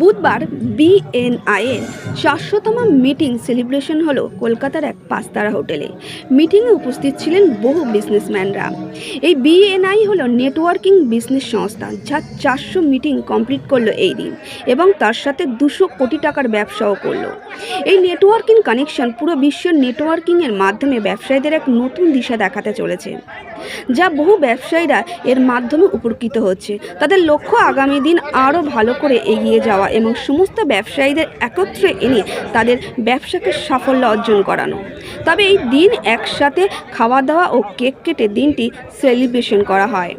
বুধবার বিএনআই এর চারশোতম meeting celebration হলো কলকাতার এক পাঁচতারা হোটেলে। মিটিংয়ে উপস্থিত ছিলেন বহু বিজনেসম্যানরা। এই বিএনআই হলো নেটওয়ার্কিং বিজনেস সংস্থা, যা চারশো মিটিং কমপ্লিট করল এই দিন এবং তার সাথে দুশো কোটি টাকার ব্যবসাও করল। এই নেটওয়ার্কিং কানেকশন পুরো বিশ্বের নেটওয়ার্কিংয়ের মাধ্যমে ব্যবসায়ীদের এক নতুন দিশা দেখাতে চলেছে। যা বহু ব্যবসায়ীরা এর মাধ্যমে উপকৃত হচ্ছে। তাদের লক্ষ্য আগামী দিন আরও ভালো করে এগিয়ে যাওয়া এবং সমস্ত ব্যবসায়ীদের একত্রে এনে তাদের ব্যবসাকে সাফল্য অর্জন করানো। তবে এই দিন একসাথে খাওয়া দাওয়া ও কেক কেটে দিনটি সেলিব্রেশন করা হয়।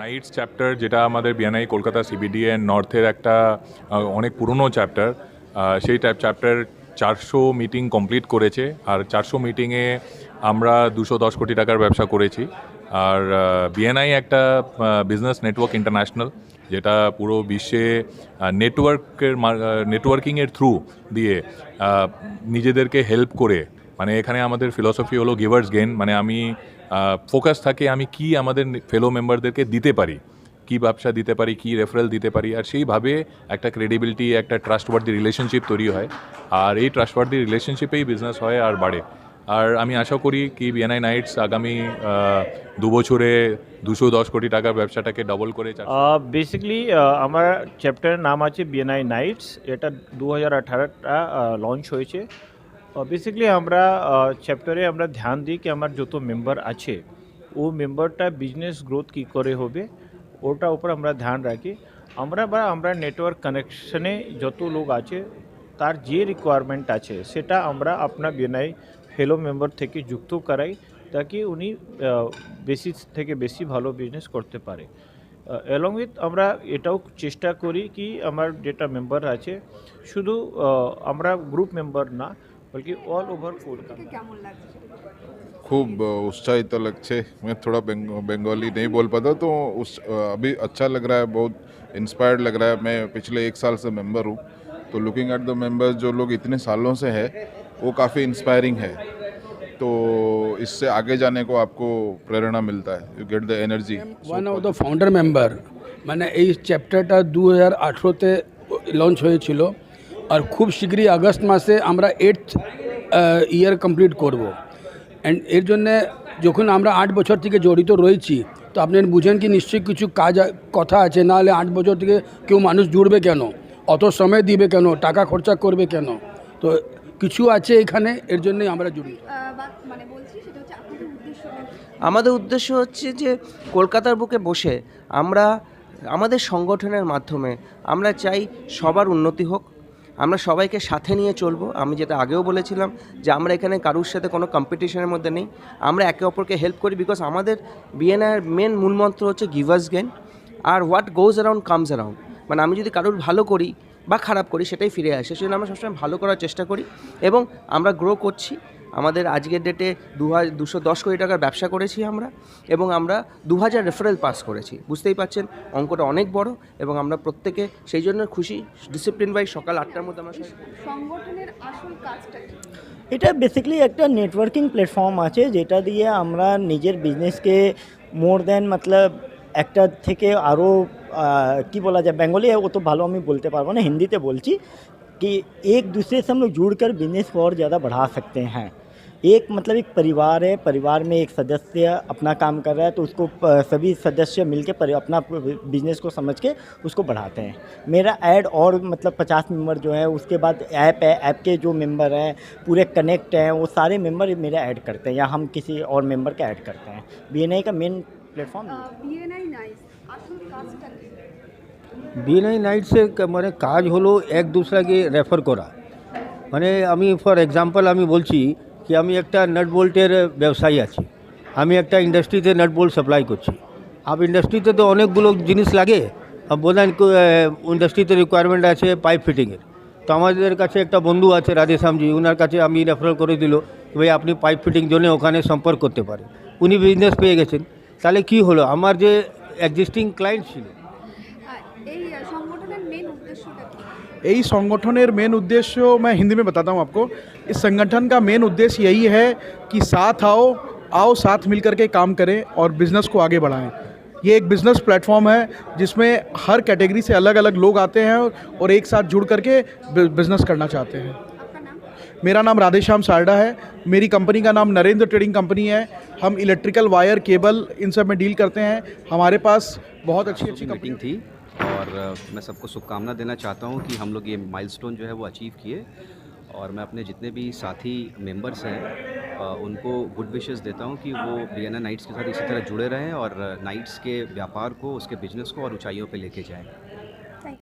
নাইটস চ্যাপ্টার, যেটা আমাদের বিএনআই, কলকাতা সিবিডি নর্থের একটা অনেক পুরনো চ্যাপ্টার সেই চ্যাপ্টার চারশো মিটিং কমপ্লিট করেছে। আর চারশো মিটিংয়ে আমরা দুশো দশ কোটি টাকার ব্যবসা করেছি। আর বিএনআই একটা বিজনেস নেটওয়ার্ক ইন্টারন্যাশনাল যেটা পুরো বিশ্বে নেটওয়ার্কের নেটওয়ার্কিংয়ের থ্রু দিয়ে নিজেদেরকে হেল্প করে। মানে এখানে আমাদের ফিলসফি হলো গিভার্স গেন মানে আমি ফোকাস থাকে আমি কি আমাদের ফেলো মেম্বারদেরকে দিতে পারি। কি ব্যবসা দিতে পারি, কি রেফারেল দিতে পারি, আর সেইভাবে একটা ক্রেডিবিলিটি একটা ট্রাস্টওয়ার্দি রিলেশনশিপ তৈরি হয়। আর এই ট্রাস্টওয়ার্দি রিলেশনশিপেই বিজনেস হয় আর বাড়ে। আর আমি আশা করি কি বিএনআই নাইটস আগামী দু বছরে দুশো দশ কোটি টাকার ব্যবসাটাকে ডবল করে বেসিক্যালি আমার চ্যাপ্টারের নাম আছে বিএনআই নাইটস এটা দু হাজার আঠারোটা লঞ্চ হয়েছে। বেসিক্যালি আমরা চ্যাপ্টারে আমরা ধ্যান দিই কি আমার যত মেম্বার আছে, ও মেম্বারটা বিজনেস গ্রোথ কী করে হবে ওটার উপর আমরা ধ্যান রাখি। আমরা বা আমরা নেটওয়ার্ক কানেকশনে যত লোক আছে তার যে রিকোয়ারমেন্ট আছে সেটা আমরা আপনার বিএনআই ফেলো মেম্বার থেকে যুক্ত করাই তাকে উনি বেশি থেকে বেশি ভালো বিজনেস করতে পারে। অ্যালং উইথ আমরা এটাও চেষ্টা করি কি আমার যেটা মেম্বার আছে শুধু আমরা গ্রুপ মেম্বার না বলকি অল ওভার কলকাতা खूब उत्साहित तो मैं थोड़ा बंगाली नहीं बोल पाता तो उस अभी अच्छा लग रहा है बहुत इंस्पायर्ड लग रहा है। मैं पिछले एक साल से मेंबर हूँ तो लुकिंग एट द मेंबर्स जो लोग इतने सालों से है वो काफ़ी इंस्पायरिंग है। तो इससे आगे जाने को आपको प्रेरणा मिलता है। You get the energy one of the founder member मैंने इस चैप्टरटा दो हज़ार আঠারোতে লঞ্চ হয়েছিল खूब शीघ्र ही अगस्त मासे हमारा এইট ईयर কমপ্লিট করবো অ্যান্ড এর জন্যে যখন আমরা আট বছর থেকে জড়িত রয়েছি তো আপনি বুঝেন কি নিশ্চয়ই কিছু কাজ কথা আছে নাহলে আট বছর থেকে কেউ মানুষ জুড়বে কেন? অত সময় দিবে কেন? টাকা খরচা করবে কেন? তো কিছু আছে এখানে এর জন্যই আমরা জড়িত। মানে বলছি সেটা হচ্ছে আপনাদের উদ্দেশ্য আমাদের উদ্দেশ্য হচ্ছে যে কলকাতার বুকে বসে আমরা আমাদের সংগঠনের মাধ্যমে আমরা চাই সবার উন্নতি হোক আমরা সবাইকে সাথে নিয়ে চলবো। আমি যেটা আগেও বলেছিলাম যে আমরা এখানে কারুর সাথে কোনো কম্পিটিশনের মধ্যে নেই। আমরা একে অপরকে হেল্প করি বিকজ আমাদের বিএনআর মেন মূলমন্ত্র হচ্ছে givers gain R what goes around comes around মানে আমি যদি কারুর ভালো করি বা খারাপ করি সেটাই ফিরে আসে। সেজন্য আমরা সবসময় ভালো করার চেষ্টা করি এবং আমরা গ্রো করছি। আমাদের আজকের ডেটে দু হাজার দুশো দশ কোটি টাকার ব্যবসা করেছি আমরা এবং আমরা দু হাজার রেফারেল পাস করেছি। বুঝতেই পারছেন অঙ্কটা অনেক বড় এবং আমরা প্রত্যেকে সেই জন্য খুশি। ডিসিপ্লিন বাই সকাল আটটার মধ্যে আমরা সংগঠনের আসল কাজটা এটা বেসিক্যালি একটা নেটওয়ার্কিং প্ল্যাটফর্ম আছে যেটা দিয়ে আমরা নিজের বিজনেসকে মোর দেন মতলব একটা থেকে আরও কি বলা যায় বেঙ্গলি অত ভালো আমি বলতে পারব না হিন্দিতে বলছি। कि एक दूसरे से हम लोग जुड़ कर बिज़नेस को और ज़्यादा बढ़ा सकते हैं। एक मतलब एक परिवार है, परिवार में एक सदस्य अपना काम कर रहा है तो उसको सभी सदस्य मिलकर अपना बिज़नेस को समझ के उसको बढ़ाते हैं। मेरा ऐड और मतलब पचास मेंबर जो है, उसके बाद ऐप है ऐप के जो मेंबर हैं, पूरे कनेक्ट हैं, वो सारे मेंबर मेरा ऐड करते हैं, या हम किसी और मेंबर का ऐड करते हैं। बीएनआई का main platform B N I nice BNI নাইটসে মানে কাজ হলো এক দুসরাকে রেফার করা মানে আমি ফর এক্সাম্পল আমি বলছি কি আমি একটা নাট বোল্টের ব্যবসায়ী আছি আমি একটা ইন্ডাস্ট্রিতে নাট বোল্ট সাপ্লাই করছি আপ ইন্ডাস্ট্রিতে তো অনেকগুলো জিনিস লাগে বোধহয় ইন্ডাস্ট্রিতে রিকোয়ারমেন্ট আছে পাইপ ফিটিংয়ের তো আমাদের কাছে একটা বন্ধু আছে রাধেশ্যামজি ওনার কাছে আমি রেফার করে দিল ভাই আপনি পাইপ ফিটিং জন্য ওখানে সম্পর্ক করতে পারেন উনি বিজনেস পেয়ে গেছেন তাহলে কি হলো আমার যে এক্সিস্টিং ক্লায়েন্ট ছিল यही संगठनेर मेन उद्देश्य मैं हिंदी में बताता हूँ आपको इस संगठन का मेन उद्देश्य यही है कि साथ आओ आओ साथ मिल करके काम करें और बिज़नेस को आगे बढ़ाएँ। ये एक बिज़नेस प्लेटफॉर्म है जिसमें हर कैटेगरी से अलग अलग लोग आते हैं और एक साथ जुड़ करके बिज़नेस करना चाहते हैं। मेरा नाम राधेश्याम सारडा है मेरी कंपनी का नाम नरेंद्र ट्रेडिंग कंपनी है। हम इलेक्ट्रिकल वायर केबल इन सब में डील करते हैं। हमारे पास बहुत अच्छी अच्छी कंपनी थी। और मैं सबको शुभकामना देना चाहता हूँ कि हम लोग ये माइलस्टोन जो है वो अचीव किए और मैं अपने जितने भी साथी मेंबर्स हैं उनको गुड विशेज़ देता हूँ कि वो बी नाइट्स के साथ इसी तरह जुड़े रहें और नाइट्स के व्यापार को, उसके बिज़नेस को और ऊंचाइयों पे लेके जाएँ।